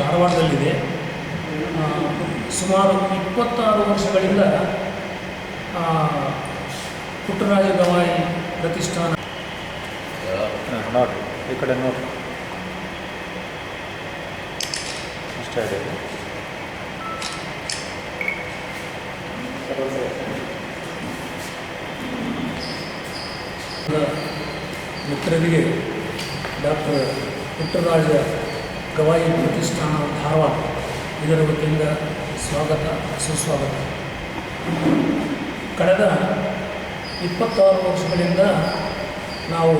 ಧಾರವಾಡದಲ್ಲಿದೆ. ಸುಮಾರು ಇಪ್ಪತ್ತಾರು ವರ್ಷಗಳಿಂದ ಪುಟ್ಟರಾಜ ಗವಾಯಿ ಪ್ರತಿಷ್ಠಾನ. ನೋಡಿ ಈ ಕಡೆ ನೋಡಿ. ಅಷ್ಟೇ ಇದೆ. ಮಿತ್ರರಿಗೆ ಡಾಕ್ಟರ್ ಪುಟ್ಟರಾಜ ಗವಾಯಿ ಪ್ರತಿಷ್ಠಾನ ಧಾರವಾಡ. ಇದರ ವತಿಯಿಂದ ಸ್ವಾಗತ, ಸುಸ್ವಾಗತ. ಕಳೆದ ಇಪ್ಪತ್ತಾರು ವರ್ಷಗಳಿಂದ ನಾವು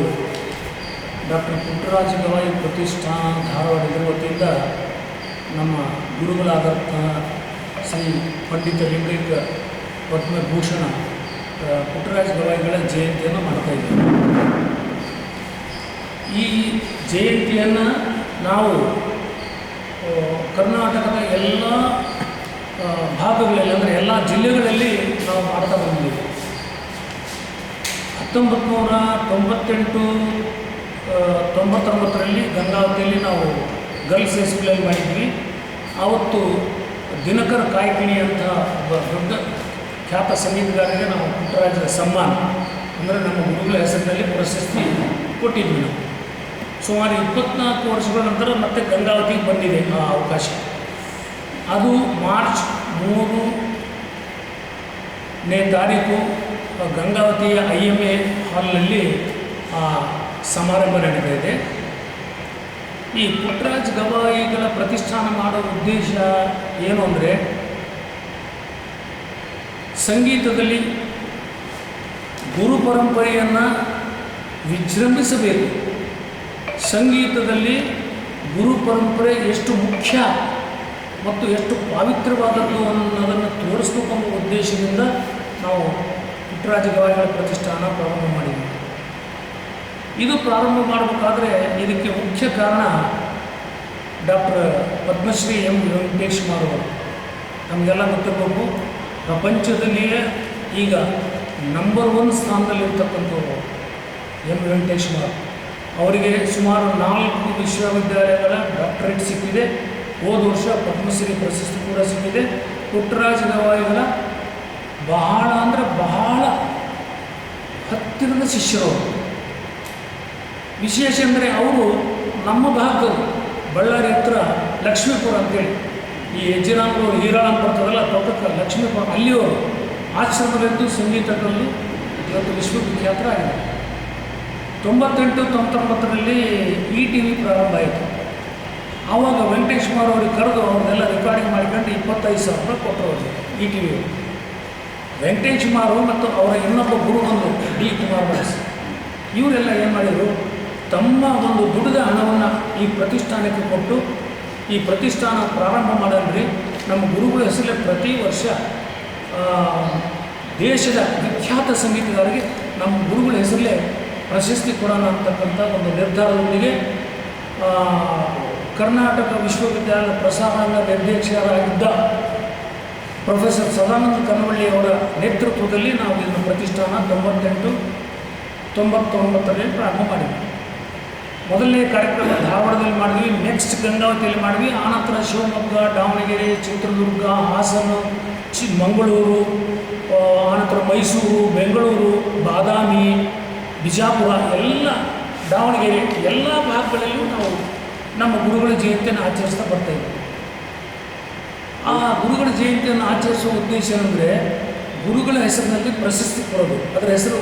ಡಾಕ್ಟರ್ ಪುಟ್ಟರಾಜ ಗವಾಯಿ ಪ್ರತಿಷ್ಠಾನ ಧಾರವಾಡ ಇದರ ವತಿಯಿಂದ ನಮ್ಮ ಗುರುಗಳಾದಂಥ ಶ್ರೀ ಪಂಡಿತ ಲಿಂಗೈಕ ಪದ್ಮಭೂಷಣ ಪುಟ್ಟರಾಜ ಗವಾಯಿಗಳ ಜಯಂತಿಯನ್ನು ಮಾಡ್ತಾ ಇದ್ದೇವೆ. ಈ ಜಯಂತಿಯನ್ನು ನಾವು ಕರ್ನಾಟಕದ ಎಲ್ಲ ಭಾಗಗಳಲ್ಲಿ, ಅಂದರೆ ಎಲ್ಲ ಜಿಲ್ಲೆಗಳಲ್ಲಿ ನಾವು ಮಾಡ್ತಾ ಬಂದಿದ್ದೀವಿ ಹತ್ತೊಂಬತ್ತು ನೂರ ತೊಂಬತ್ತೆಂಟು ತೊಂಬತ್ತೊಂಬತ್ತರಲ್ಲಿ ಗಂಗಾವತಿಯಲ್ಲಿ ನಾವು ಗರ್ಲ್ಸ್ ಹೈಸ್ಕೂಲಲ್ಲಿ ಮಾಡಿದ್ವಿ. ಆವತ್ತು ದಿನಕರ್ ಕಾಯ್ಕಿಣಿ ಅಂತ ಒಬ್ಬ ದೊಡ್ಡ ಖ್ಯಾತ ಸಂಗೀತಗಾರರಿಗೆ ನಾವು ಪುಟ್ಟರಾಜರ ಸಮ್ಮಾನ, ಅಂದರೆ ನಮ್ಮ ಗುರುಗಳ ಹೆಸರಿನಲ್ಲಿ ಪ್ರಶಸ್ತಿ ಕೊಟ್ಟಿದ್ವಿ ನಾವು. ಸುಮಾರು ಇಪ್ಪತ್ನಾಲ್ಕು ವರ್ಷಗಳ ನಂತರ ಮತ್ತೆ ಗಂಗಾವತಿಗೆ ಬಂದಿದೆ ಆ ಅವಕಾಶ. ಅದು ಮಾರ್ಚ್ ಮೂರು ನೇ ತಾರೀಕು ಗಂಗಾವತಿಯ ಐ ಎಂ ಎ ಹಾಲ್ನಲ್ಲಿ, ಆ, ಸಮಾರಂಭ ನಡೀತಾ ಇದೆ. ಈ ಪುಟ್ಟರಾಜ್ ಗವಾಯಿಗಳ ಪ್ರತಿಷ್ಠಾನ ಮಾಡೋ ಉದ್ದೇಶ ಏನು ಅಂದರೆ, ಸಂಗೀತದಲ್ಲಿ ಗುರು ಪರಂಪರೆಯನ್ನು ವಿಜೃಂಭಿಸಬೇಕು. ಸಂಗೀತದಲ್ಲಿ ಗುರು ಪರಂಪರೆ ಎಷ್ಟು ಮುಖ್ಯ ಮತ್ತು ಎಷ್ಟು ಪಾವಿತ್ರವಾದದ್ದು ಅನ್ನೋದನ್ನು ತೋರಿಸ್ಬೇಕು ಉದ್ದೇಶದಿಂದ ನಾವು ಪುಟ್ಟರಾಜ ಗವಾಯಿಗಳ ಪ್ರತಿಷ್ಠಾನ ಪ್ರಾರಂಭ ಮಾಡಿದ್ವಿ. ಇದು ಪ್ರಾರಂಭ ಮಾಡಬೇಕಾದ್ರೆ ಇದಕ್ಕೆ ಮುಖ್ಯ ಕಾರಣ ಡಾಕ್ಟರ್ ಪದ್ಮಶ್ರೀ ಎಂ ವೆಂಕಟೇಶ್ ಕುಮಾರ್ ಅವರು. ನಮಗೆಲ್ಲ ಗೊತ್ತಿರಬೇಕು, ಪ್ರಪಂಚದಲ್ಲಿಯೇ ಈಗ ನಂಬರ್ ಒನ್ ಸ್ಥಾನದಲ್ಲಿರ್ತಕ್ಕಂಥವ್ರು ಎಂ ವೆಂಕಟೇಶ್ ಕುಮಾರ್ ಅವರಿಗೆ ಸುಮಾರು ನಾಲ್ಕು ವಿಶ್ವವಿದ್ಯಾಲಯಗಳ ಡಾಕ್ಟರೇಟ್ ಸಿಕ್ಕಿದೆ. ಹೋದ ವರ್ಷ ಪದ್ಮಶ್ರೀ ಪ್ರಶಸ್ತಿ ಕೂಡ ಸಿಕ್ಕಿದೆ. ಪುಟ್ಟರಾಜ ಗವಾಯಿಗಳ ಬಹಳ ಅಂದರೆ ಬಹಳ ಹತ್ತಿರದ ಶಿಷ್ಯರು. ವಿಶೇಷ ಅಂದರೆ ಅವರು ನಮ್ಮ ಭಾಗದವರು ಬಳ್ಳಾರಿ ಹತ್ರ ಲಕ್ಷ್ಮೀಪುರ ಅಂತೇಳಿ. ಈ ಹೆಜ್ಜಿರಾಮ್ರು ಹೀರಾಳಂ ಬರ್ತದಲ್ಲ ಪಕ್ಕಕ್ಕೆ ಲಕ್ಷ್ಮೀಪುರ ಅಲ್ಲಿಯವರು. ಆಶ್ರಮದಲ್ಲಿದ್ದು ಸಂಗೀತದಲ್ಲಿ ಇವತ್ತು ವಿಶ್ವವಿಖ್ಯಾತರಾಗಿದೆ ತೊಂಬತ್ತೆಂಟು ತೊಂಬತ್ತೊಂಬತ್ತರಲ್ಲಿ ಇ ಟಿ ವಿ ಪ್ರಾರಂಭ ಆಯಿತು. ಆವಾಗ ವೆಂಕಟೇಶ್ ಕುಮಾರ್ ಅವ್ರಿಗೆ ಕರೆದು ಅವ್ರನ್ನೆಲ್ಲ ರೆಕಾರ್ಡಿಂಗ್ ಮಾಡ್ಕೊಂಡು ಇಪ್ಪತ್ತೈದು ಸಾವಿರ ರೂಪಾಯಿ ಕೊಟ್ಟರು ಅವರು E T V Venkatesh Kumar ಮತ್ತು ಅವರ ಇನ್ನೊಬ್ಬ ಗುರು ಬಂದು ಡಿ ಕುಮಾರ್ ದಾಸ್. ಇವರೆಲ್ಲ ಏನು ಮಾಡಿದರು, ತಮ್ಮ ಒಂದು ದುಡಿದ ಹಣವನ್ನು ಈ ಪ್ರತಿಷ್ಠಾನಕ್ಕೆ ಕೊಟ್ಟು, ಈ ಪ್ರತಿಷ್ಠಾನ ಪ್ರಾರಂಭ ಮಾಡಲ್ರಿ ನಮ್ಮ ಗುರುಗಳ ಹೆಸರಲ್ಲೇ ಪ್ರತಿ ವರ್ಷ ದೇಶದ ವಿಖ್ಯಾತ ಸಂಗೀತಗಾರರಿಗೆ ನಮ್ಮ ಗುರುಗಳ ಹೆಸರಲ್ಲೇ ಪ್ರಶಸ್ತಿ ಕೊಡೋಣ ಅಂತಕ್ಕಂಥ ಒಂದು ನಿರ್ಧಾರದೊಂದಿಗೆ ಕರ್ನಾಟಕ ವಿಶ್ವವಿದ್ಯಾಲಯದ ಪ್ರಸಾರಾಂಗ ನಿರ್ದೇಶಕರಾಗಿದ್ದ ಪ್ರೊಫೆಸರ್ ಸದಾನಂದ ಅವರ ನೇತೃತ್ವದಲ್ಲಿ ನಾವು ಇದನ್ನು ಪ್ರತಿಷ್ಠಾನ ತೊಂಬತ್ತೆಂಟು, ತೊಂಬತ್ತೊಂಬತ್ತರಲ್ಲಿ ಪ್ರಾರಂಭ ಮಾಡಿದ್ವಿ. ಮೊದಲನೇ ಕಾರ್ಯಕ್ರಮ ಧಾರವಾಡದಲ್ಲಿ ಮಾಡಿದ್ವಿ ನೆಕ್ಸ್ಟ್ ಗಂಗಾವತಿಯಲ್ಲಿ ಮಾಡಿದ್ವಿ. ಆನಂತರ ಶಿವಮೊಗ್ಗ, ದಾವಣಗೆರೆ, ಚಿತ್ರದುರ್ಗ, ಹಾಸನ ಚಿ ಮಂಗಳೂರು ಆನಂತರ ಮೈಸೂರು, ಬೆಂಗಳೂರು, ಬಾದಾಮಿ ಬಿಜಾಪುರ ಎಲ್ಲ ದಾವಣಗೆರೆ ಎಲ್ಲ ಭಾಗಗಳಲ್ಲೂ ನಾವು ನಮ್ಮ ಗುರುಗಳ ಜಯಂತಿಯನ್ನು ಆಚರಿಸ್ತಾ ಬರ್ತಾಯಿದ್ವಿ ಆ ಗುರುಗಳ ಜಯಂತಿಯನ್ನು ಆಚರಿಸುವ ಉದ್ದೇಶ ಏನಂದರೆ ಗುರುಗಳ ಹೆಸರಿನಲ್ಲಿ ಪ್ರಶಸ್ತಿ ಕೊಡೋದು. ಅದರ ಹೆಸರು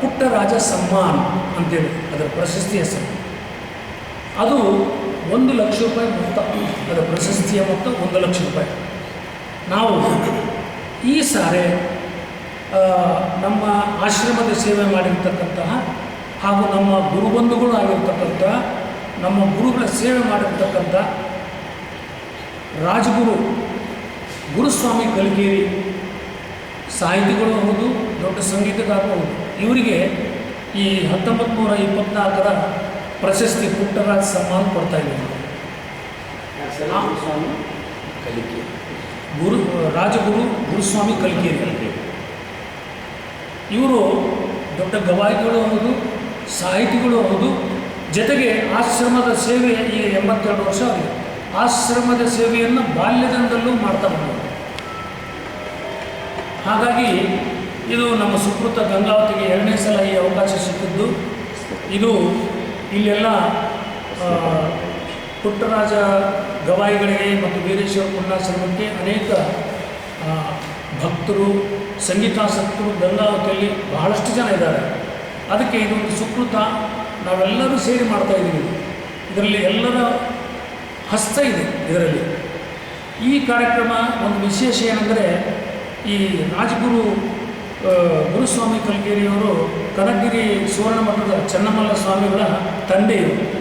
ಪುಟ್ಟರಾಜ ಸಮ್ಮಾನ್ ಅಂತೇಳಿ ಅದರ ಪ್ರಶಸ್ತಿ ಹೆಸರು. ಅದು ಒಂದು ಲಕ್ಷ ರೂಪಾಯಿ ಮೊತ್ತ. ಅದರ ಪ್ರಶಸ್ತಿಯ ಮೊತ್ತ ಒಂದು ಲಕ್ಷ ರೂಪಾಯಿ. ನಾವು ಈ ಸಾರಿ ನಮ್ಮ ಆಶ್ರಮದ ಸೇವೆ ಮಾಡಿರ್ತಕ್ಕಂತಹ ಹಾಗೂ ನಮ್ಮ ಗುರುಬಂಧುಗಳು ಆಗಿರ್ತಕ್ಕಂಥ ನಮ್ಮ ಗುರುಗಳ ಸೇವೆ ಮಾಡಿರ್ತಕ್ಕಂಥ ರಾಜಗುರು ಗುರುಸ್ವಾಮಿ ಕಲಿಕೇರಿ ಸಾಹಿತಿಗಳು ಹೌದು ದೊಡ್ಡ ಸಂಗೀತಗಾರರು ಹೌದು. ಇವರಿಗೆ ಈ ಹತ್ತೊಂಬತ್ತು ನೂರ ಇಪ್ಪತ್ನಾಲ್ಕರ ಪ್ರಶಸ್ತಿ ಪುಟ್ಟರಾಜ್ ಸಮ್ಮಾನ ಕೊಡ್ತಾ ಇದ್ದೀವಿ ಕಲಿಕೆ ಗುರು ರಾಜಗುರು ಗುರುಸ್ವಾಮಿ ಕಲ್ಕೇರಿ. ಇವರು ದೊಡ್ಡ ಗವಾಯಿಗಳು ಹೌದು, ಸಾಹಿತಿಗಳು ಹೌದು. ಜೊತೆಗೆ ಆಶ್ರಮದ ಸೇವೆ ಈಗ ಎಂಬತ್ತೆರಡು ವರ್ಷ ಆಗಿದೆ. ಆಶ್ರಮದ ಸೇವೆಯನ್ನು ಬಾಲ್ಯದಿಂದಲೂ ಮಾಡ್ತಾ ಬಂದರು ಹಾಗಾಗಿ ಇದು ನಮ್ಮ ಸುಕೃತ ಗಂಗಾವತಿಗೆ ಎರಡನೇ ಸಲ ಈ ಅವಕಾಶ ಸಿಕ್ಕಿದ್ದು. ಇದು ಇಲ್ಲೆಲ್ಲ ಪುಟ್ಟರಾಜ ಗವಾಯಿಗಳಿಗೆ ಮತ್ತು ವೀರೇಶ್ವರ ಪುಣ್ಯಾಶ್ರಮಕ್ಕೆ ಅನೇಕ ಭಕ್ತರು ಸಂಗೀತಾಸಕ್ತರು ಗಂಗಾವತಿಯಲ್ಲಿ ಬಹಳಷ್ಟು ಜನ ಇದ್ದಾರೆ. ಅದಕ್ಕೆ ಇದೊಂದು ಸುಕೃತ. ನಾವೆಲ್ಲರೂ ಸೇರಿ ಮಾಡ್ತಾ ಇದ್ದೀವಿ. ಇದರಲ್ಲಿ ಎಲ್ಲರ ಹಸ್ತ ಇದೆ ಇದರಲ್ಲಿ. ಈ ಕಾರ್ಯಕ್ರಮ ಒಂದು ವಿಶೇಷ ಏನಂದರೆ, ಈ ರಾಜಗುರು ಗುರುಸ್ವಾಮಿ ಕಲ್ಗೇರಿಯವರು ಕನಕಗಿರಿ ಸುವರ್ಣ ಮಠದ ಚನ್ನಮಲ್ಲ ಸ್ವಾಮಿಗಳ ತಂದೆಯವರು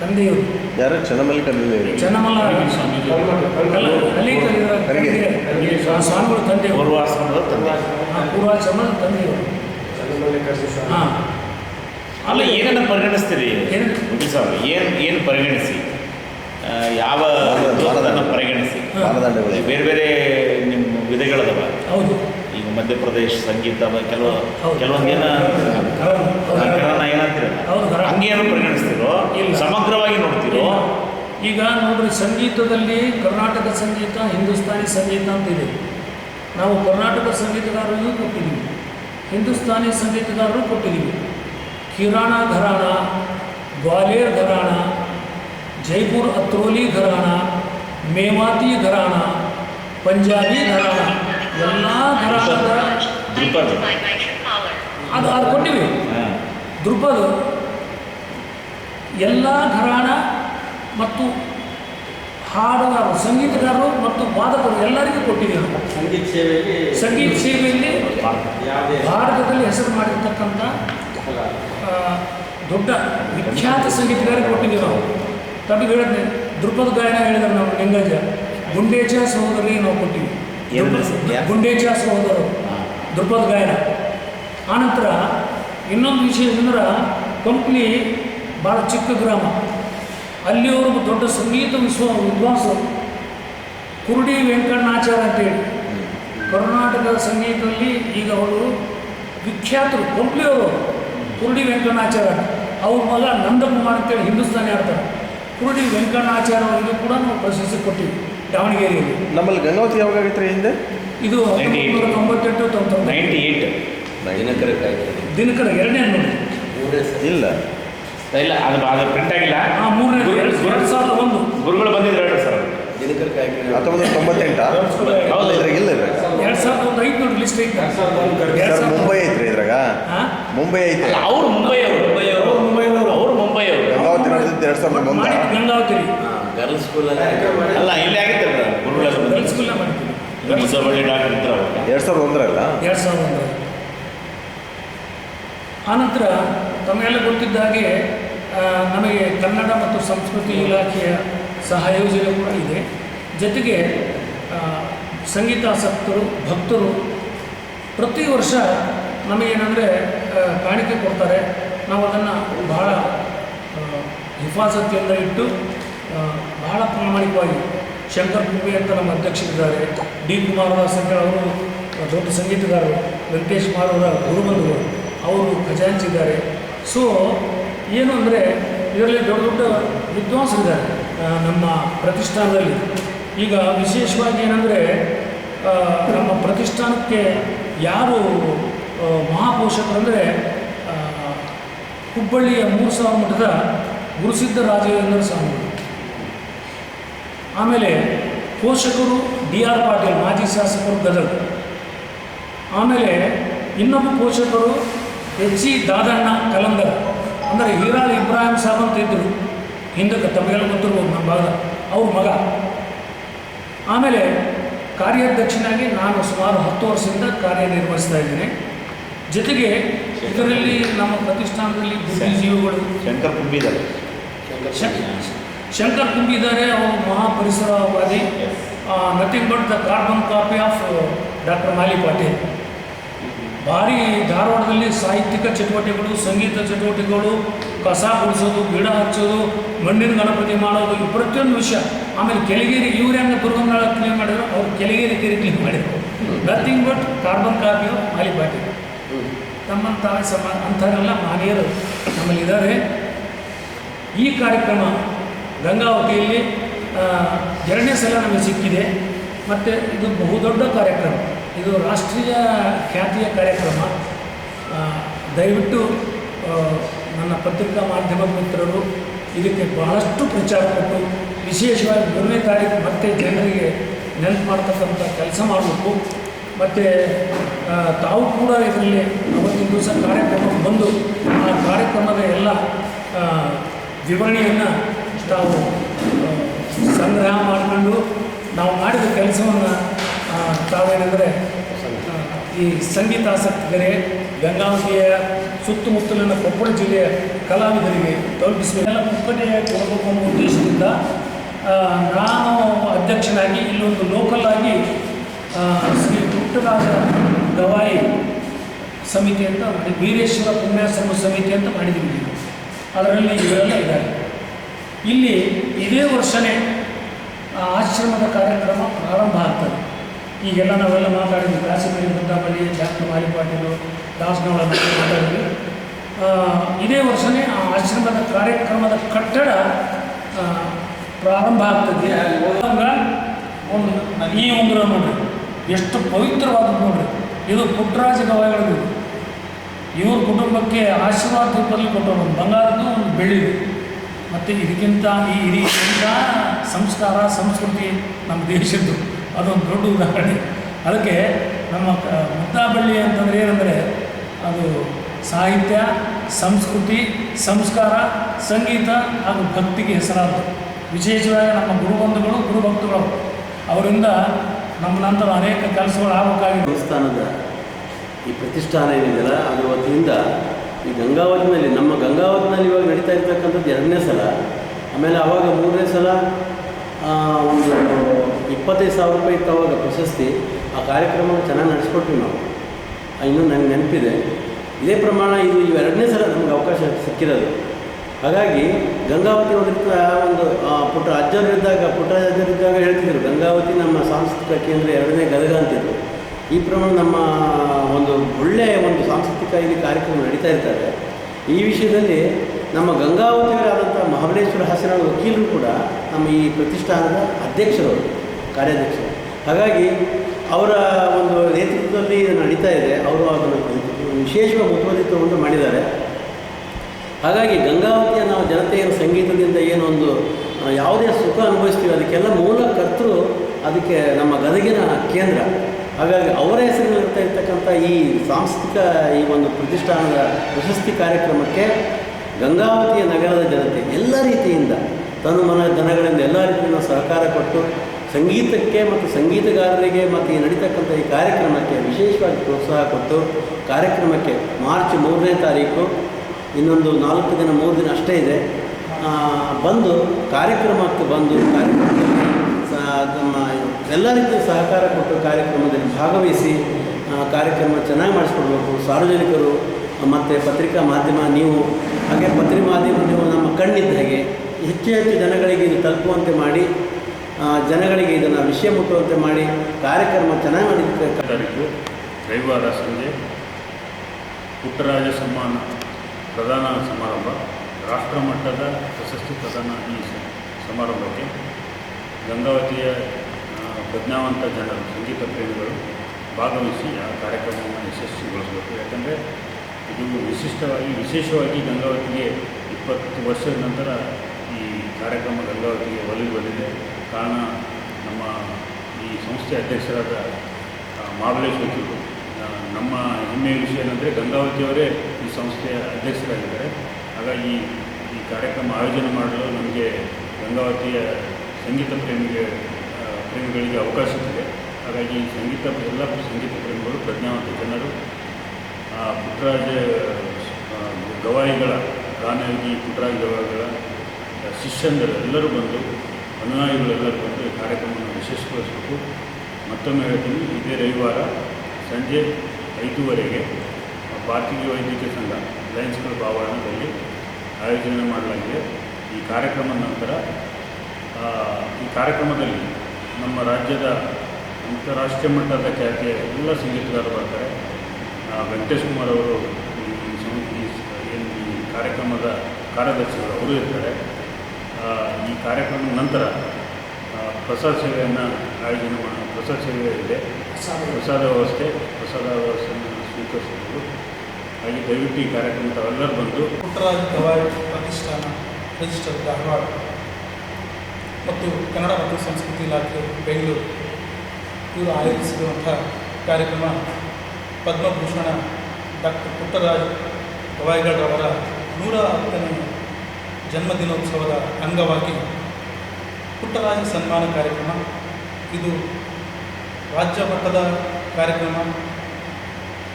ತಂದೆಯವರು. ಯಾರು? ಚೆನ್ನಮಲ್ಲಿ ಕಲ್ಲಿದೆ ಚೆನ್ನಮಲ್ಲ ಸ್ವಾಮಿಗಳ ತಂದೆಯವರು. ಪೂರ್ವಾಶ್ರಮದ ತಂದೆ. ಪೂರ್ವಾಶ್ರಮದ ತಂದೆಯವರು. ಹಾಂ. ಅಲ್ಲ ಏನನ್ನ ಪರಿಗಣಿಸ್ತೀರಿ? ಸ್ವಾಮಿ ಏನು ಏನು ಪರಿಗಣಿಸಿ? ಯಾವ ಪರಿಗಣಿಸಿ? ಮಾನದಂಡಗಳು. ಬೇರೆ ಬೇರೆ ನಿಮ್ಮ ವಿಧಗಳದವ. ಹೌದು. ಈಗ ಮಧ್ಯಪ್ರದೇಶ ಸಂಗೀತ ಕೆಲವು ಹೌದು. ಕೆಲವೊಂದು ಏನ ಹೌದು ಹೌದು. ಗರಣ ಏನಂತೀರಲ್ಲ ಹೌದು, ಗರಣ. ಹಂಗೇನು ಪರಿಗಣಿಸ್ತೀರೋ ಇಲ್ಲ. ಸಮಗ್ರವಾಗಿ ನೋಡ್ತೀರೋ ಈಗ ನೋಡ್ರಿ ಸಂಗೀತದಲ್ಲಿ ಕರ್ನಾಟಕ ಸಂಗೀತ ಹಿಂದೂಸ್ತಾನಿ ಸಂಗೀತ ಅಂತ ಇದೆ ನಾವು ಕರ್ನಾಟಕ ಸಂಗೀತಗಾರರಿಗೂ ಕೊಟ್ಟಿದ್ದೀವಿ ಹಿಂದೂಸ್ತಾನಿ ಸಂಗೀತಗಾರರು ಕೊಟ್ಟಿದ್ದೀವಿ ಕಿರಾಣ ಘರಾಣ ಗ್ವಾಲಿಯರ್ ಘರಾಣ ಜೈಪುರ್ ಅತ್ರೋಲಿ ಘರಾಣ ಮೇವಾತಿ ಘರಾಣ ಪಂಜಾಬಿ ಘರಾಣ ಎಲ್ಲ ಘರಾಣದ ದ್ರುಪದ್. ಅದು ಅದು ಕೊಟ್ಟಿವಿ ದೃಪದ ಎಲ್ಲ ಘರಾಣ ಮತ್ತು ಹಾಡುಗಾರರು ಸಂಗೀತಗಾರರು ಮತ್ತು ವಾದಕರು ಎಲ್ಲರಿಗೂ ಕೊಟ್ಟಿದ್ದೀವಿ ನಾವು ಸಂಗೀತ ಸೇವೆಯಲ್ಲಿ ಸಂಗೀತ ಸೇವೆಯಲ್ಲಿ ಭಾರತದಲ್ಲಿ ಹೆಸರು ಮಾಡಿರ್ತಕ್ಕಂಥ ದೊಡ್ಡ ವಿಖ್ಯಾತ ಸಂಗೀತಗಾರರಿಗೆ ಕೊಟ್ಟಿದ್ದೀವಿ ನಾವು ತಮಗೆ ಹೇಳಿದ್ನೆ ದ್ರುಪದ ಗಾಯನ ಹೇಳಿದ್ರೆ ನಾವು ಲಿಂಗಜ ಗುಂಡೇಜ ಸಹೋದರಿಗೆ ನಾವು ಕೊಟ್ಟಿವಿ ಗುಂಡೇಚ ಸಹೋದರರು ಹಾಂ. ಗಾಯನ. ಆನಂತರ ಇನ್ನೊಂದು ವಿಷಯ ಅಂದ್ರೆ ಕೊಂಪ್ಲಿ ಭಾಳ ಚಿಕ್ಕ ಗ್ರಾಮ. ಅಲ್ಲಿ ಅವರು ದೊಡ್ಡ ಸಂಗೀತ ವಿಶ್ವ ವಿದ್ವಾಂಸರು. ಕುರುಡಿ ವೆಂಕಣ್ಣಾಚಾರ ಅಂತೇಳಿ ಕರ್ನಾಟಕದ ಸಂಗೀತದಲ್ಲಿ ಈಗ ಅವರು ವಿಖ್ಯಾತರು ಕಂಪ್ಲಿಯವರು ಕುರುಡಿ ವೆಂಕಣ್ಣಾಚಾರ ಅವ್ರ ಮಗ ನಂದಕುಮಾರ್ ಅಂತೇಳಿ ಹಿಂದೂಸ್ತಾನಿ ಆಡ್ತಾರೆ ಕುರುಡಿ ವೆಂಕಣ್ಣಾಚಾರ್ಯ ಅವರಿಗೆ ಕೂಡ ನಾವು ಪ್ರಶಸ್ತಿ ಕೊಟ್ಟಿವಿ ದಾವಣಗೆರೆಯಲ್ಲಿ. ನಮ್ಮಲ್ಲಿ ಗಂಗಾವತಿ ಯಾವಾಗ ಆಗೈತೆ ರೀ ಹಿಂದೆ? ಇದು ಹತ್ತೊಂಬತ್ತು ನೂರ ತೊಂಬತ್ತೆಂಟು ತೊಂಬತ್ತೊಂಬತ್ತು. ನೈಂಟಿ ಏಯ್ಟ್ ದಿನಕರ ಕಾಯ್ದೆ ದಿನಕರ ಎರಡನೇ ನೋಡಿ ಮೂರನೇ ಸರಿ ಇಲ್ಲ. ಇಲ್ಲ ಅದು ಅದು ಪ್ರಿಂಟ್ ಆಗಿಲ್ಲ. ಆ ಮೂರನೇ ಎರಡು ಗುರು- ಎರಡು ಸಾವಿರದ ಒಂದು. ಗುರುಗಳು ಬಂದಿದ್ರು ಹೇಳ್ರಿ ಸರ್ ದಿನಕರ ಕಾಯ್ದೆ ಹತ್ತೊಂಬತ್ತು ತೊಂಬತ್ತೆಂಟ? ಹೌದು. ಇದ್ರಾಗ ಇಲ್ಲ ಇದ್ರಾಗ. ಎರಡು ಸಾವಿರದ ಒಂದು ಐದು ನೋಡಿ ಲಿಸ್ಟ್ ಐತೆ. ಎರಡು ಸರ್ ಸಾವಿರದ ಮುಂಬೈ ಐತ್ರಿ ಇದ್ರಾಗ. ಹಾಂ? ಮುಂಬೈ ಐತೆ. ಅವರು ಮುಂಬೈ ಅವರು ಮುಂಬೈ ಮುಂಬೈನವರು ಅವರು ಮುಂಬೈ ಅವರು ಗಂಗಾವತಿ ನಡೆದಿದ್ದು ಎರಡು ಸಾವಿರದ ಒಂದು. ಗಂಗಾವತಿ ರೀ. ಸ್ಕೂಲಲ್ಲಿ ಅಲ್ಲ ಇಲ್ಲಿ ಆಗಿತ್ತು ಸ್ಕೂಲ್ನ ಮಾಡಿದ್ದೀವಿ ಮುಸಬಳ್ಳಿ ಡಾಕ್ಟರ್ ಇದ್ರು ಎರಡು ಸಾವಿರದ ಒಂದರಲ್ಲ ಎರಡು ಸಾವಿರದ ಒಂದು ಆನಂತರ ತಮಗೆಲ್ಲ ಗೊತ್ತಿದ್ದ ಹಾಗೆ ನಮಗೆ ಕನ್ನಡ ಮತ್ತು ಸಂಸ್ಕೃತಿ ಇಲಾಖೆಯ ಸಹಯೋಜನೆ ಕೂಡ ಇದೆ. ಜೊತೆಗೆ ಆ, ಸಂಗೀತಾಸಕ್ತರು ಭಕ್ತರು ಪ್ರತಿ ವರ್ಷ ನಮಗೇನೆಂದರೆ ಕಾಣಿಕೆ ಕೊಡ್ತಾರೆ. ನಾವು ಅದನ್ನು ಬಹಳ ಹಿಫಾಸತಿಯಿಂದ ಇಟ್ಟು ಬಹಳ ಪ್ರಾಮಾಣಿಕವಾಗಿ ಶಂಕರ್ ಕುಂಬೆ ಅಂತ ನಮ್ಮ ಅಧ್ಯಕ್ಷರಿದ್ದಾರೆ ಡಿ ಕುಮಾರದಾಸ್ ಅಂತ ಅವರು ದೊಡ್ಡ ಸಂಗೀತಗಾರರು. ವೆಂಕಟೇಶ್ ಮಾರವರ ಗುರುಬಂಧುಗಳು. ಅವರು ಖಜಾಂಚಿದ್ದಾರೆ. ಸೊ ಏನು ಅಂದರೆ ಇದರಲ್ಲಿ ದೊಡ್ಡ ದೊಡ್ಡ ವಿದ್ವಾಂಸರಿದ್ದಾರೆ ನಮ್ಮ ಪ್ರತಿಷ್ಠಾನದಲ್ಲಿ. ಈಗ ವಿಶೇಷವಾಗಿ ಏನಂದರೆ ನಮ್ಮ ಪ್ರತಿಷ್ಠಾನಕ್ಕೆ ಯಾರು ಮಹಾಪೋಷಕರು ಅಂದರೆ ಹುಬ್ಬಳ್ಳಿಯ ಮೂರು ಸಾವಿರ ಮಠದ ಗುರುಸಿದ್ಧ ರಾಜೇಂದ್ರ ಸ್ವಾಮಿಗಳು. ಆಮೇಲೆ ಪೋಷಕರು ಡಿ ಆರ್ ಪಾಟೀಲ್ ಮಾಜಿ ಶಾಸಕರು ಗದಗ. ಆಮೇಲೆ ಇನ್ನೊಬ್ಬ ಪೋಷಕರು ಎಚ್ ಸಿ ದಾದಣ್ಣ ಕಲಂದರ್. ಅಂದರೆ ಹೀರಾಳ್ ಇಬ್ರಾಹಿಂ ಸಾಬ್ ಅಂತ ಇದ್ದರು ಹಿಂದಕ್ಕೆ ತಮಗೆಲ್ಲ ಗೊತ್ತಿರ್ಬೋದು ನಮ್ಮ ಭಾಗ. ಅವ್ರ ಮಗ. ಆಮೇಲೆ ಕಾರ್ಯಾಧ್ಯಕ್ಷನಾಗಿ ನಾನು ಸುಮಾರು ಹತ್ತು ವರ್ಷದಿಂದ ಕಾರ್ಯನಿರ್ವಹಿಸ್ತಾ ಇದ್ದೀನಿ. ಜೊತೆಗೆ ಇದರಲ್ಲಿ ನಮ್ಮ ಪ್ರತಿಷ್ಠಾನದಲ್ಲಿ ಬುದ್ಧಿಜೀವಿಗಳು ಶಂಕರ್ ಕುಂಬಿದ್ದಾರೆ ಶಂ- ಶಂಕರ್ ತುಂಬಿದ್ದಾರೆ ಅವರು ಮಹಾಪರಿಸರವಾದಿ nothing but the carbon copy of doctor Mali Patil ಭಾರಿ ಧಾರವಾಡದಲ್ಲಿ ಸಾಹಿತ್ಯಿಕ ಚಟುವಟಿಕೆಗಳು ಸಂಗೀತ ಚಟುವಟಿಕೆಗಳು ಕಸ ಗುಡಿಸೋದು ಗಿಡ ಹಚ್ಚೋದು ಮಣ್ಣಿನ ಗಣಪತಿ ಮಾಡೋದು ಈ ಪ್ರತಿಯೊಂದು ವಿಷಯ. ಆಮೇಲೆ ಕೆಳಗೇರಿ ಇವ್ರು ಹೆಂಗೆ ದುರ್ಗಂಗಾಳ ಕ್ಲೀನ್ ಮಾಡಿದ್ರು? ಅವ್ರು ಕೆಳಗೇರಿ ಕೇರಿ ಕ್ಲೀನ್ ಮಾಡಿದ್ರು. Nothing but carbon copy of Mali Patil ನಮ್ಮಂತಹ ಸಮ ಅಂಥವರೆಲ್ಲ ಮಾನಿಯರು ನಮ್ಮಲ್ಲಿದ್ದಾರೆ. ಈ ಕಾರ್ಯಕ್ರಮ ಗಂಗಾವತಿಯಲ್ಲಿ ಎರಡನೇ ಸಲ ನಮಗೆ ಸಿಕ್ಕಿದೆ. ಮತ್ತು ಇದು ಬಹುದೊಡ್ಡ ಕಾರ್ಯಕ್ರಮ. ಇದು ರಾಷ್ಟ್ರೀಯ ಖ್ಯಾತಿಯ ಕಾರ್ಯಕ್ರಮ. ದಯವಿಟ್ಟು ನನ್ನ ಪತ್ರಿಕಾ ಮಾಧ್ಯಮ ಮಿತ್ರರು, ಇದಕ್ಕೆ ಬಹಳಷ್ಟು ಪ್ರಚಾರ ಕೊಟ್ಟು, ವಿಶೇಷವಾಗಿ ಮೂರನೇ ತಾರೀಕು ಮತ್ತೆ ಜನರಿಗೆ ನೆನಪು ಮಾಡ್ತಕ್ಕಂಥ ಕೆಲಸ ಮಾಡಬೇಕು. ಮತ್ತು ತಾವು ಕೂಡ ಇದರಲ್ಲಿ ಅವತ್ತಿನ ದಿವಸ ಕಾರ್ಯಕ್ರಮಕ್ಕೆ ಬಂದು, ಆ ಕಾರ್ಯಕ್ರಮದ ಎಲ್ಲ ವಿವರಣೆಯನ್ನು ತಾವು ಸಂಗ್ರಹ ಮಾಡಿಕೊಂಡು ನಾವು ಮಾಡಿದ ಕೆಲಸವನ್ನು ತಾವೇನೆಂದರೆ ಈ ಈ ಆಸಕ್ತಿಗರೆ ಗಂಗಾವತಿಯ ಸುತ್ತಮುತ್ತಲಿನ ಕೊಪ್ಪಳ ಜಿಲ್ಲೆಯ ಕಲಾವಿದರಿಗೆ ಎಲ್ಲ ಪುಕ್ಕಟೆ ಕೊಡಬೇಕು ಅನ್ನೋ ಉದ್ದೇಶದಿಂದ ನಾನು ಅಧ್ಯಕ್ಷನಾಗಿ ಇಲ್ಲೊಂದು ಲೋಕಲ್ ಆಗಿ ಶ್ರೀ ಪುಟ್ಟರಾಜ ಗವಾಯಿ ಸಮಿತಿ ಅಂತ ಮಾಡಿ, ವೀರೇಶ್ವರ ಪುಣ್ಯಾಶ್ರಮ ಸಮಿತಿ ಅಂತ ಮಾಡಿದ್ದೀವಿ. ಅದರಲ್ಲಿ ಇವರೆಲ್ಲ ಇದ್ದಾರೆ ಇಲ್ಲಿ ಇದೇ ವರ್ಷನೇ, ಆ, ಆಶ್ರಮದ ಕಾರ್ಯಕ್ರಮ ಪ್ರಾರಂಭ ಆಗ್ತದೆ. ಈಗೆಲ್ಲ ನಾವೆಲ್ಲ ಮಾತಾಡಿದ್ವಿ ಕಾಶ್ಮೀರಿ ಬುದ್ಧಾಬಲಿ ಡಾಕ್ಟರ್ ಮಾರಿ ಪಾಟೀಲು ದಾಸನವಳ ಮಾತಾಡಿದ್ವಿ ಇದೇ ವರ್ಷನೇ ಆ ಆಶ್ರಮದ ಕಾರ್ಯಕ್ರಮದ ಕಟ್ಟಡ ಪ್ರಾರಂಭ ಆಗ್ತದೆ. ಒಂದು ಈ ಉಂಗುರ ನೋಡ್ರಿ. ಎಷ್ಟು ಪವಿತ್ರವಾದದ್ದು ನೋಡ್ರಿ. ಇದು ಪುಟ್ಟರಾಜ ಗವಾಯಿಗಳದ್ದು ಇವ್ರ ಕುಟುಂಬಕ್ಕೆ ಆಶೀರ್ವಾದ ರೂಪದಲ್ಲಿ ಕೊಟ್ಟರು ಒಂದು ಬಂಗಾರದ್ದು ಒಂದು ಬೆಳ್ಳಿದು ಮತ್ತು ಇದಕ್ಕಿಂತ ಈ ಇದಕ್ಕಿಂತ ಸಂಸ್ಕಾರ, ಸಂಸ್ಕೃತಿ ನಮ್ಮ ದೇಶದ್ದು. ಅದೊಂದು ದೊಡ್ಡ ಉದಾಹರಣೆ. ಅದಕ್ಕೆ ನಮ್ಮ ಮುದ್ದಾಬಳ್ಳಿ ಅಂತಂದರೆ ಏನಂದರೆ, ಅದು ಸಾಹಿತ್ಯ, ಸಂಸ್ಕೃತಿ, ಸಂಸ್ಕಾರ, ಸಂಗೀತ ಹಾಗೂ ಭಕ್ತಿಗೆ ಹೆಸರಾದ ವಿಶೇಷವಾಗಿ ನಮ್ಮ ಗುರುಬಂಧುಗಳು, ಗುರುಭಕ್ತಗಳು. ಅವರಿಂದ ನಮ್ಮ ನಂತರ ಅನೇಕ ಕೆಲಸಗಳು ಆಗಬೇಕಾಗಿ ದೇವಸ್ಥಾನದ ಈ ಪ್ರತಿಷ್ಠಾನ ಏನಿದೆಯಲ್ಲ ಅದರ ವತಿಯಿಂದ ಈ ಗಂಗಾವತಿನಲ್ಲಿ ನಮ್ಮ ಗಂಗಾವತಿನಲ್ಲಿ ಇವಾಗ ನಡೀತಾ ಇರ್ತಕ್ಕಂಥದ್ದು ಎರಡನೇ ಸಲ. ಆಮೇಲೆ ಆವಾಗ ಮೂರನೇ ಸಲ ಒಂದು ಇಪ್ಪತ್ತೈದು ಸಾವಿರ ರೂಪಾಯಿ ಇತ್ತು ಅವಾಗ ಪ್ರಶಸ್ತಿ. ಆ ಕಾರ್ಯಕ್ರಮ ಚೆನ್ನಾಗಿ ನಡೆಸ್ಕೊಟ್ವಿ ನಾವು. ಇನ್ನೂ ನನಗೆ ನೆನಪಿದೆ. ಇದೇ ಪ್ರಮಾಣ ಇದು ಇವೆರಡನೇ ಸಲ ನಮಗೆ ಅವಕಾಶ ಸಿಕ್ಕಿರೋದು. ಹಾಗಾಗಿ ಗಂಗಾವತಿ ಒಂದು ಒಂದು ಪುಟ್ಟ ಅಜ್ಜರಿದ್ದಾಗ ಪುಟ್ಟ ಅಜ್ಜರಿದ್ದಾಗ ಹೇಳ್ತಿದ್ರು, ಗಂಗಾವತಿ ನಮ್ಮ ಸಾಂಸ್ಕೃತಿಕ ಕೇಂದ್ರ ಎರಡನೇ ಗದಗ ಅಂತಿದ್ರು. ಈ ಪ್ರಮಾಣ ನಮ್ಮ ಒಂದು ಒಳ್ಳೆಯ ಒಂದು ಸಾಂಸ್ಕೃತಿಕ ಇಲ್ಲಿ ಕಾರ್ಯಕ್ರಮ ನಡೀತಾ ಇರ್ತಾರೆ ಈ ವಿಷಯದಲ್ಲಿ ನಮ್ಮ ಗಂಗಾವತಿಯರಾದಂಥ ಮಹಾಬಲೇಶ್ವರ ಹಾಸನ ವಕೀಲರು ಕೂಡ ನಮ್ಮ ಈ ಪ್ರತಿಷ್ಠಾನದ ಅಧ್ಯಕ್ಷರು, ಕಾರ್ಯಾಧ್ಯಕ್ಷರು. ಹಾಗಾಗಿ ಅವರ ಒಂದು ನೇತೃತ್ವದಲ್ಲಿ ಇದು ನಡೀತಾ ಇದೆ. ಅವರು ಅದನ್ನು ವಿಶೇಷವಾಗಿ ಮುತುವರಿತವನ್ನು ಮಾಡಿದ್ದಾರೆ. ಹಾಗಾಗಿ ಗಂಗಾವತಿಯ ನಾವು ಜನತೆಯ ಸಂಗೀತದಿಂದ ಏನೊಂದು ಯಾವುದೇ ಸುಖ ಅನುಭವಿಸ್ತೀವಿ, ಅದಕ್ಕೆಲ್ಲ ಮೂಲ ಕರ್ತರು ಅದಕ್ಕೆ ನಮ್ಮ ಗದಗಿನ ಕೇಂದ್ರ. ಹಾಗಾಗಿ ಅವರ ಹೆಸರಿನಲ್ಲಿರ್ತಾ ಇರ್ತಕ್ಕಂಥ ಈ ಸಾಂಸ್ಕೃತಿಕ ಈ ಒಂದು ಪ್ರತಿಷ್ಠಾನದ ಪ್ರಶಸ್ತಿ ಕಾರ್ಯಕ್ರಮಕ್ಕೆ ಗಂಗಾವತಿಯ ನಗರದ ಜನತೆ ಎಲ್ಲ ರೀತಿಯಿಂದ ತನು ಮನ ಜನಗಳಿಂದ ಎಲ್ಲ ರೀತಿಯಿಂದ ಸಹಕಾರ ಕೊಟ್ಟು ಸಂಗೀತಕ್ಕೆ ಮತ್ತು ಸಂಗೀತಗಾರರಿಗೆ ಮತ್ತು ಈ ನಡೀತಕ್ಕಂಥ ಈ ಕಾರ್ಯಕ್ರಮಕ್ಕೆ ವಿಶೇಷವಾಗಿ ಪ್ರೋತ್ಸಾಹ ಕೊಟ್ಟು ಕಾರ್ಯಕ್ರಮಕ್ಕೆ ಮಾರ್ಚ್ ಮೂರನೇ ತಾರೀಕು, ಇನ್ನೊಂದು ನಾಲ್ಕು ದಿನ, ಮೂರು ದಿನ ಅಷ್ಟೇ ಇದೆ. ಬಂದು ಕಾರ್ಯಕ್ರಮಕ್ಕೆ ಬಂದು ಕಾರ್ಯಕ್ರಮದಲ್ಲಿ ನಮ್ಮ ಎಲ್ಲ ರೀತಿಯ ಸಹಕಾರ ಕೊಟ್ಟು ಕಾರ್ಯಕ್ರಮದಲ್ಲಿ ಭಾಗವಹಿಸಿ ಕಾರ್ಯಕ್ರಮ ಚೆನ್ನಾಗಿ ಮಾಡಿಸ್ಕೊಡ್ಬೇಕು. ಸಾರ್ವಜನಿಕರು, ಮತ್ತು ಪತ್ರಿಕಾ ಮಾಧ್ಯಮ, ನೀವು ಹಾಗೆ ಪತ್ರಿಕಾ ಮಾಧ್ಯಮ ನೀವು ನಮ್ಮ ಕಣ್ಣಿದ್ದ ಹಾಗೆ ಹೆಚ್ಚು ಹೆಚ್ಚು ಜನಗಳಿಗೆ ಇದು ತಲುಪುವಂತೆ ಮಾಡಿ ಜನಗಳಿಗೆ ಇದನ್ನು ವಿಷಯ ಮುಟ್ಟುವಂತೆ ಮಾಡಿ ಕಾರ್ಯಕ್ರಮ ಚೆನ್ನಾಗಿ ತಾರೀಕು, ರವಿವಾರ ಸಂಜೆ, ಪುಟ್ಟರಾಜ ಸಮ್ಮಾನ ಪ್ರಧಾನ ಸಮಾರಂಭ ರಾಷ್ಟ್ರ ಮಟ್ಟದ ಪ್ರಶಸ್ತಿ ಪ್ರದಾನ ಈ ಸಮಾರಂಭಕ್ಕೆ ಗಂಗಾವತಿಯ ಪ್ರಜ್ಞಾವಂತ ಜನರು ಸಂಗೀತ ಪ್ರೇಮಿಗಳು ಭಾಗವಹಿಸಿ ಆ ಕಾರ್ಯಕ್ರಮವನ್ನು ಯಶಸ್ವಿಗೊಳಿಸಬೇಕು ಯಾಕಂದರೆ ಇದು ವಿಶಿಷ್ಟವಾಗಿ ವಿಶೇಷವಾಗಿ ಗಂಗಾವತಿಗೆ ಇಪ್ಪತ್ತು ವರ್ಷದ ನಂತರ ಈ ಕಾರ್ಯಕ್ರಮ ಗಂಗಾವತಿಗೆ ಒಲಿದು ಬಂದಿದೆ ಕಾರಣ ನಮ್ಮ ಈ ಸಂಸ್ಥೆ ಅಧ್ಯಕ್ಷರಾದ. ಆ, ನಮ್ಮ ಹೆಮ್ಮೆಯ ವಿಷಯ ಏನಂದರೆ ಗಂಗಾವತಿಯವರೇ ಈ ಸಂಸ್ಥೆಯ ಅಧ್ಯಕ್ಷರಾಗಿದ್ದಾರೆ ಹಾಗಾಗಿ ಈ ಕಾರ್ಯಕ್ರಮ ಆಯೋಜನೆ ಮಾಡಲು ನಮಗೆ ಗಂಗಾವತಿಯ ಸಂಗೀತ ಪ್ರೇಮಿಗೆ ಪ್ರೇಮಿಗಳಿಗೆ ಅವಕಾಶ ಇದೆ ಹಾಗಾಗಿ ಸಂಗೀತ ಎಲ್ಲ ಸಂಗೀತ ಪ್ರೇಮಿಗಳು ಪ್ರಜ್ಞಾವಂತ ಜನರು ಪುಟ್ಟರಾಜ ಗವಾಯಿಗಳ ಗಾನಯೋಗಿ ಪುಟ್ಟರಾಜ ಗವಾಯಿಗಳ ಆ, ಶಿಷ್ಯಂದರು ಎಲ್ಲರೂ ಬಂದು ಅನುಯಾಯಿಗಳೆಲ್ಲರೂ ಬಂದು ಈ ಕಾರ್ಯಕ್ರಮವನ್ನು ವಿಶೇಷಗೊಳಿಸಬೇಕು ಮತ್ತೊಮ್ಮೆ ಹೇಳ್ತೀನಿ ಇದೇ ರವಿವಾರ ಸಂಜೆ ಐದೂವರೆಗೆ ಭಾರತೀಯ ವೈದ್ಯಕೀಯ ಸಂಘ ಲಯನ್ಸ್ ಕ್ಲಬ್ ಆವರಣದಲ್ಲಿ ಆಯೋಜನೆ ಮಾಡಲಾಗಿದೆ. ಈ ಕಾರ್ಯಕ್ರಮದ ನಂತರ ಈ ಕಾರ್ಯಕ್ರಮದಲ್ಲಿ ನಮ್ಮ ರಾಜ್ಯದ ಅಂತಾರಾಷ್ಟ್ರೀಯ ಮಟ್ಟದ ಖ್ಯಾತಿಯ ಎಲ್ಲ ಸಂಗೀತಗಾರರು ಬರ್ತಾರೆ. ವೆಂಕಟೇಶ್ ಕುಮಾರ್ ಅವರು ಈ ಸಂ- ಈ ಏನು ಈ ಕಾರ್ಯಕ್ರಮದ ಕಾರ್ಯದರ್ಶಿಗಳು ಅವರು ಇರ್ತಾರೆ. ಈ ಕಾರ್ಯಕ್ರಮದ ನಂತರ ಪ್ರಸಾದ ಸೇವೆಯನ್ನು ಆಯೋಜನೆ ಮಾಡ ಪ್ರಸಾದ ಸೇವೆ ಇದೆ. ಪ್ರಸಾದ ವ್ಯವಸ್ಥೆ. ಪ್ರಸಾದ ವ್ಯವಸ್ಥೆಯನ್ನು ಸ್ವೀಕರಿಸಬಹುದು ಹಾಗೆ ದಯವಿಟ್ಟು ಈ ಕಾರ್ಯಕ್ರಮ ತಾವೆಲ್ಲರೂ ಬಂದು ಪುಟ್ಟರಾಜ್ ಪ್ರತಿಷ್ಠಾನ ರಿಜಿಸ್ಟರ್ ಧಾರವಾಡ. ಮತ್ತು ಕನ್ನಡ ಮತ್ತು ಸಂಸ್ಕೃತಿ ಇಲಾಖೆ ಬೆಂಗಳೂರು. ಇವರು ಆಯೋಜಿಸಿರುವಂಥ ಕಾರ್ಯಕ್ರಮ ಪದ್ಮಭೂಷಣ ಡಾಕ್ಟರ್ ಪುಟ್ಟರಾಜ್ ಅವರ ನೂರ ಹತ್ತನೇ ಜನ್ಮದಿನೋತ್ಸವದ ಅಂಗವಾಗಿ ಪುಟ್ಟರಾಜ ಸನ್ಮಾನ ಕಾರ್ಯಕ್ರಮ. ಇದು ರಾಜ್ಯ ಮಟ್ಟದ ಕಾರ್ಯಕ್ರಮ.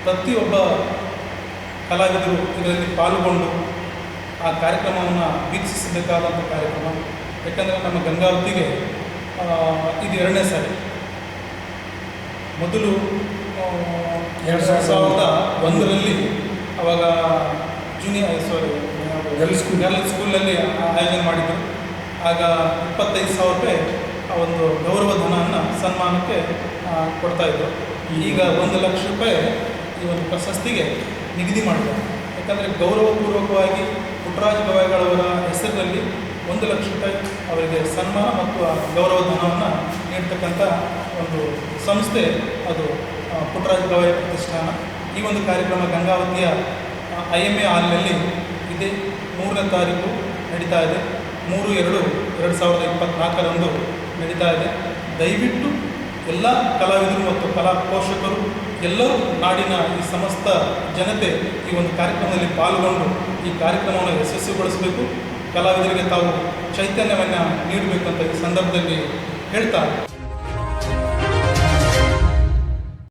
ಪ್ರತಿಯೊಬ್ಬ ಕಲಾವಿದರು ಇದರಲ್ಲಿ ಪಾಲ್ಗೊಂಡು ಆ ಕಾರ್ಯಕ್ರಮವನ್ನು ವೀಕ್ಷಿಸಬೇಕಾದಂಥ ಕಾರ್ಯಕ್ರಮ. ಯಾಕಂದರೆ ನಮ್ಮ ಗಂಗಾವತಿಗೆ ಇದು ಎರಡನೇ ಸಾರಿ. ಮೊದಲು ಎರಡು ಸಾವಿರದ ಒಂದರಲ್ಲಿ ಅವಾಗ junior sorry girl school. Girl ಸ್ಕೂಲಲ್ಲಿ ಆಯೋಜನೆ ಮಾಡಿದರು. ಆಗ ಇಪ್ಪತ್ತೈದು ಸಾವಿರ ರೂಪಾಯಿ ಆ ಒಂದು ಗೌರವ ಧನವನ್ನು ಸನ್ಮಾನಕ್ಕೆ ಕೊಡ್ತಾ ಕೊಡ್ತಾಯಿದ್ರು ಈಗ ಒಂದು ಲಕ್ಷ ರೂಪಾಯಿ ಈ ಒಂದು ಪ್ರಶಸ್ತಿಗೆ ನಿಗದಿ ಮಾಡಿದ್ದಾರೆ. ಯಾಕಂದರೆ ಗೌರವಪೂರ್ವಕವಾಗಿ ಪುಟ್ಟರಾಜ ಗವಾಯಿಗಳವರ ಹೆಸರಿನಲ್ಲಿ ಒಂದು ಲಕ್ಷ ರೂಪಾಯಿ ಅವರಿಗೆ ಸನ್ಮಾನ ಮತ್ತು ಗೌರವ ಧನವನ್ನು ನೀಡ್ತಕ್ಕಂಥ ಒಂದು ಸಂಸ್ಥೆ ಅದು ಪುಟ್ಟರಾಜ ಗವಾಯಿ ಪ್ರತಿಷ್ಠಾನ. ಈ ಒಂದು ಕಾರ್ಯಕ್ರಮ ಗಂಗಾವತಿಯ ಐ ಎಂ ಎ ಹಾಲ್ನಲ್ಲಿ ಇದೇ ಮೂರನೇ ತಾರೀಕು ನಡೀತಾ ಇದೆ. ಮೂರು, ಎರಡು ಎರಡು ಸಾವಿರದ ಇಪ್ಪತ್ತ್ನಾಲ್ಕರಂದು ನಡೀತಾ ಇದೆ. ದಯವಿಟ್ಟು ಎಲ್ಲ ಕಲಾವಿದರು ಮತ್ತು ಕಲಾ ಪೋಷಕರು, ಎಲ್ಲರೂ ನಾಡಿನ ಈ ಸಮಸ್ತ ಜನತೆ ಈ ಒಂದು ಕಾರ್ಯಕ್ರಮದಲ್ಲಿ ಪಾಲ್ಗೊಂಡು ಈ ಕಾರ್ಯಕ್ರಮವನ್ನು ಯಶಸ್ವಿಗೊಳಿಸಬೇಕು. ಕಲಾವಿದರಿಗೆ ತಾವು ಚೈತನ್ಯವನ್ನು ನೀಡಬೇಕಂತ ಈ ಸಂದರ್ಭದಲ್ಲಿ ಹೇಳ್ತಾ